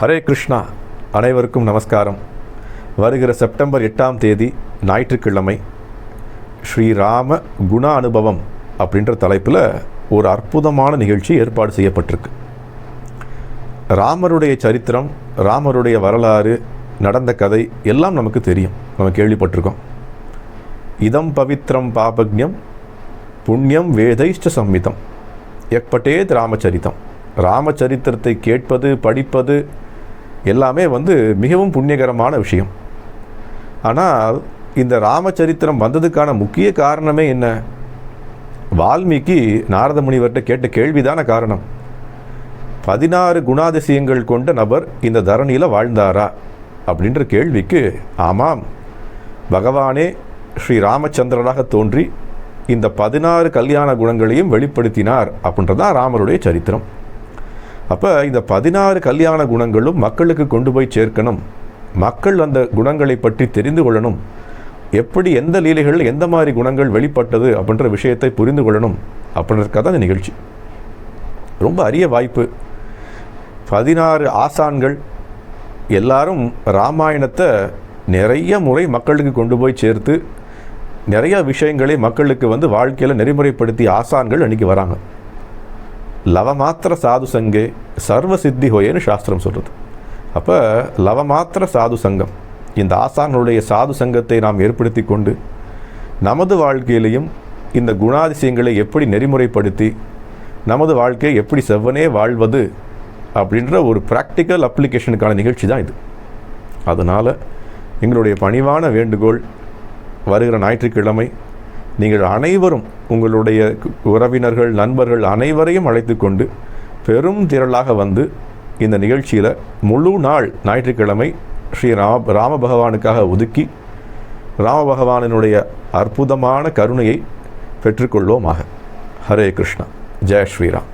ஹரே கிருஷ்ணா. அனைவருக்கும் நமஸ்காரம். வருகிற செப்டம்பர் எட்டாம் தேதி ஞாயிற்றுக்கிழமை ஸ்ரீராம குண அனுபவம் அப்படின்ற தலைப்பில் ஒரு அற்புதமான நிகழ்ச்சி ஏற்பாடு செய்யப்பட்டிருக்கு. ராமருடைய சரித்திரம் ராமருடைய வரலாறு நடந்த கதை எல்லாம் நமக்கு தெரியும். நம்ம கேள்விப்பட்டிருக்கோம். இதம் பவித்ரம் பாபக்ஞம் புண்ணியம் வேதைஷ்ட சம்மிதம். எப்பட்டே ராமச்சரித்தம் ராமச்சரித்திரத்தை கேட்பது படிப்பது எல்லாமே வந்து மிகவும் புண்ணியகரமான விஷயம். ஆனால் இந்த ராமச்சரித்திரம் வந்ததுக்கான முக்கிய காரணமே என்ன? வால்மீகி நாரத முனிவர்கிட்ட கேட்ட கேள்விதான காரணம். பதினாறு குணாதிசயங்கள் கொண்ட நபர் இந்த தரணியில் வாழ்ந்தாரா? அப்படின்ற கேள்விக்கு ஆமாம். பகவானே ஸ்ரீ ராமச்சந்திரனாக தோன்றி இந்த பதினாறு கல்யாண குணங்களையும் வெளிப்படுத்தினார் அப்படின்றது தான் ராமருடைய சரித்திரம். அப்போ இந்த பதினாறு கல்யாண குணங்களும் மக்களுக்கு கொண்டு போய் சேர்க்கணும். மக்கள் அந்த குணங்களை பற்றி தெரிந்து கொள்ளணும். எப்படி எந்த லீலைகளில் எந்த மாதிரி குணங்கள் வெளிப்பட்டது அப்படின்ற விஷயத்தை புரிந்து கொள்ளணும் அப்படின்றதுக்காக தான் இந்த நிகழ்ச்சி. ரொம்ப அரிய வாய்ப்பு. பதினாறு ஆசான்கள் எல்லாரும் ராமாயணத்தை நிறைய முறை மக்களுக்கு கொண்டு போய் சேர்த்து நிறைய விஷயங்களை மக்களுக்கு வந்து வாழ்க்கையில் நெறிமுறைப்படுத்திய ஆசான்கள் அன்றைக்கி வராங்க. லவமாத்திர சாது சங்கே சர்வ சித்தி ஹோயேன்னு சாஸ்திரம் சொல்கிறது அப்போ லவமாத்திர சாது சங்கம் இந்த ஆசான்களுடைய சாது சங்கத்தை நாம் ஏற்படுத்தி கொண்டு நமது வாழ்க்கையிலையும் இந்த குணாதிசயங்களை எப்படி நெறிமுறைப்படுத்தி நமது வாழ்க்கையை எப்படி செவ்வனே வாழ்வது அப்படின்ற ஒரு ப்ராக்டிக்கல் அப்ளிகேஷனுக்கான நிகழ்ச்சி தான் இது. அதனால் எங்களுடைய பணிவான வேண்டுகோள் வருகிற ஞாயிற்றுக்கிழமை நீங்கள் அனைவரும் உங்களுடைய உறவினர்கள் நண்பர்கள் அனைவரையும் அழைத்து கொண்டு பெரும் திரளாக வந்து இந்த நிகழ்ச்சியில் முழு நாள் ஞாயிற்றுக்கிழமை ஸ்ரீ ராம ராம பகவானுக்காக ஒதுக்கி ராம பகவானினுடைய அற்புதமான கருணையை பெற்றுக்கொள்வோமாக. ஹரே கிருஷ்ணா. ஜெய் ஸ்ரீராம்.